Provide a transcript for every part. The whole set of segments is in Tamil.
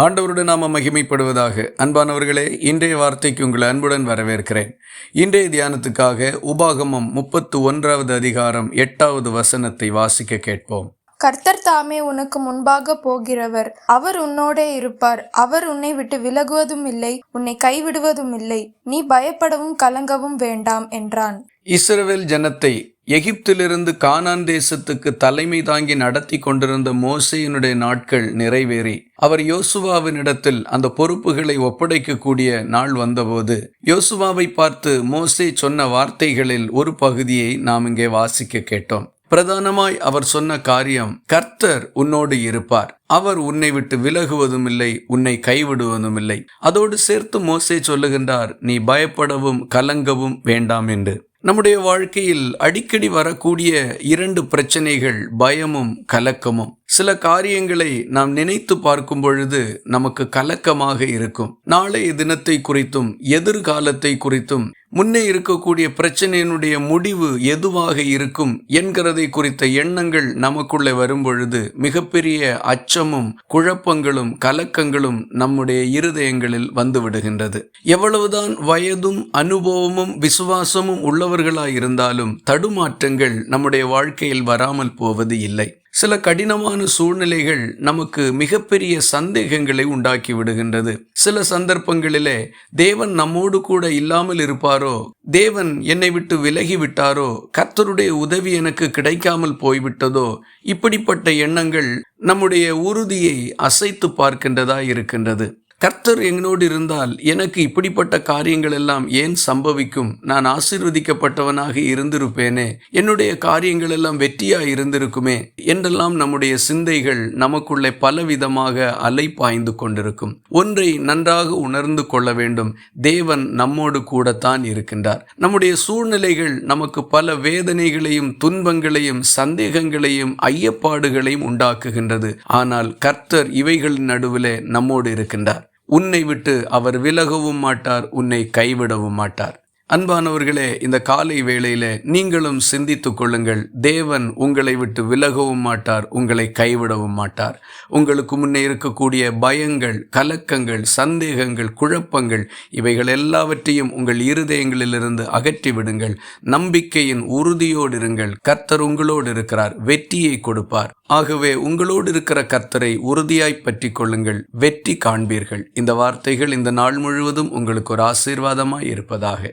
ஆண்டவருடன் நாம மகிமைப்படுவதாக அன்பானவர்களே இன்றைய வார்த்தைக்கு உங்களை அன்புடன் வரவேற்கிறேன். இன்றைய தியானத்துக்காக உபாகமம் முப்பத்து ஒன்றாவது அதிகாரம் எட்டாவது வசனத்தை வாசிக்க கேட்போம். கர்த்தர் தாமே உனக்கு முன்பாக போகிறவர். அவர் உன்னோடே இருப்பார். அவர் உன்னை விட்டு விலகுவதும் இல்லை உன்னை கைவிடுவதும் இல்லை. நீ பயப்படவும் கலங்கவும் வேண்டாம் என்றான். இஸ்ரவேல் ஜனத்தை எகிப்திலிருந்து கானான் தேசத்துக்கு தலைமை தாங்கி நடத்தி கொண்டிருந்த மோசையினுடைய நாட்கள் நிறைவேறி அவர் யோசுவாவினிடத்தில் அந்த பொறுப்புகளை ஒப்படைக்கக்கூடிய நாள் வந்தபோது யோசுவாவை பார்த்து மோசே சொன்ன வார்த்தைகளில் ஒரு பகுதியை நாம் இங்கே வாசிக்க கேட்டோம். பிரதானமாய் அவர் சொன்ன காரியம் கர்த்தர் உன்னோடு இருப்பார். அவர் உன்னை விட்டு விலகுவதும் இல்லை உன்னை கைவிடுவதும் இல்லை அதோடு சேர்த்து மோசே சொல்லுகின்றார் நீ பயப்படவும் கலங்கவும் வேண்டாம் என்று. நம்முடைய வாழ்க்கையில் அடிக்கடி வரக்கூடிய இரண்டு பிரச்சனைகள் பயமும் கலக்கமும். சில காரியங்களை நாம் நினைத்து பார்க்கும் பொழுது நமக்கு கலக்கமாக இருக்கும். நாளைய தினத்தை குறித்தும் எதிர்காலத்தை குறித்தும் முன்னே இருக்கக்கூடிய பிரச்சனையினுடைய முடிவு எதுவாக இருக்கும் என்கிறதை குறித்த எண்ணங்கள் நமக்குள்ளே வரும்பொழுது மிகப்பெரிய அச்சமும் குழப்பங்களும் கலக்கங்களும் நம்முடைய இருதயங்களில் வந்துவிடுகின்றது எவ்வளவுதான் வயதும் அனுபவமும் விசுவாசமும் உள்ளவர்களாய் இருந்தாலும் தடுமாற்றங்கள் நம்முடைய வாழ்க்கையில் வராமல் போவது இல்லை. சில கடினமான சூழ்நிலைகள் நமக்கு மிகப்பெரிய சந்தேகங்களை உண்டாக்கி விடுகின்றது. சில சந்தர்ப்பங்களிலே தேவன் நம்மோடு கூட இல்லாமல் இருப்பாரோ தேவன் என்னை விட்டு விலகி விட்டாரோ கர்த்தருடைய உதவி எனக்கு கிடைக்காமல் போய்விட்டதோ இப்படிப்பட்ட எண்ணங்கள் நம்முடைய உறுதியை அசைத்து பார்க்கின்றதா இருக்கின்றது. கர்த்தர் எங்களோடு இருந்தால் எனக்கு இப்படிப்பட்ட காரியங்கள் எல்லாம் ஏன் சம்பவிக்கும்? நான் ஆசீர்வதிக்கப்பட்டவனாக இருந்திருப்பேனே? என்னுடைய காரியங்கள் எல்லாம் வெற்றியா இருந்திருக்குமே? என்றெல்லாம் நம்முடைய சிந்தைகள் நமக்குள்ளே பலவிதமாக அலை பாய்ந்து கொண்டிருக்கும். ஒன்றை நன்றாக உணர்ந்து கொள்ள வேண்டும். தேவன் நம்மோடு கூடத்தான் இருக்கின்றார். நம்முடைய சூழ்நிலைகள் நமக்கு பல வேதனைகளையும் துன்பங்களையும் சந்தேகங்களையும் ஐயப்பாடுகளையும் உண்டாக்குகின்றது. ஆனால் கர்த்தர் இவைகளின் நடுவிலே நம்மோடு இருக்கின்றார். உன்னை விட்டு அவர் விலகவும் மாட்டார் உன்னை கைவிடவும் மாட்டார். அன்பானவர்களே இந்த காலை வேளையில நீங்களும் சிந்தித்து கொள்ளுங்கள். தேவன் உங்களை விட்டு விலகவும் மாட்டார் உங்களை கைவிடவும் மாட்டார். உங்களுக்கு முன்னே இருக்கக்கூடிய பயங்கள் கலக்கங்கள் சந்தேகங்கள் குழப்பங்கள் இவைகள் எல்லாவற்றையும் உங்கள் இருதயங்களிலிருந்து அகற்றி விடுங்கள். நம்பிக்கையின் உறுதியோடு இருங்கள். கர்த்தர் உங்களோடு இருக்கிறார் வெற்றியை கொடுப்பார். ஆகவே உங்களோடு இருக்கிற கர்த்தரை உறுதியாய் பற்றி கொள்ளுங்கள் வெற்றி காண்பீர்கள். இந்த வார்த்தைகள் இந்த நாள் முழுவதும் உங்களுக்கு ஒரு ஆசீர்வாதமாய் இருப்பதாக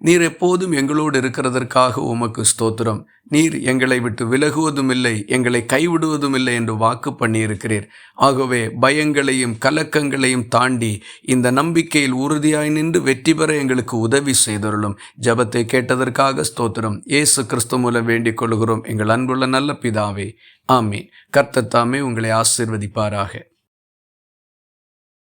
நீர் எப்போதும் எங்களோடு இருக்கிறதற்காக உமக்கு ஸ்தோத்திரம். நீர் எங்களை விட்டு விலகுவதும் இல்லை எங்களை கைவிடுவதும் இல்லை என்று வாக்கு பண்ணியிருக்கிறீர். ஆகவே பயங்களையும் கலக்கங்களையும் தாண்டி இந்த நம்பிக்கையில் உறுதியாய் நின்று வெற்றி பெற எங்களுக்கு உதவி செய்தருளும். ஜபத்தை கேட்டதற்காக ஸ்தோத்திரம். இயேசு கிறிஸ்து மூலம் வேண்டிக் கொள்கிறோம். எங்கள் அன்புள்ள நல்ல பிதாவே. ஆமே கர்த்தத்தாமே உங்களை ஆசிர்வதிப்பாராக.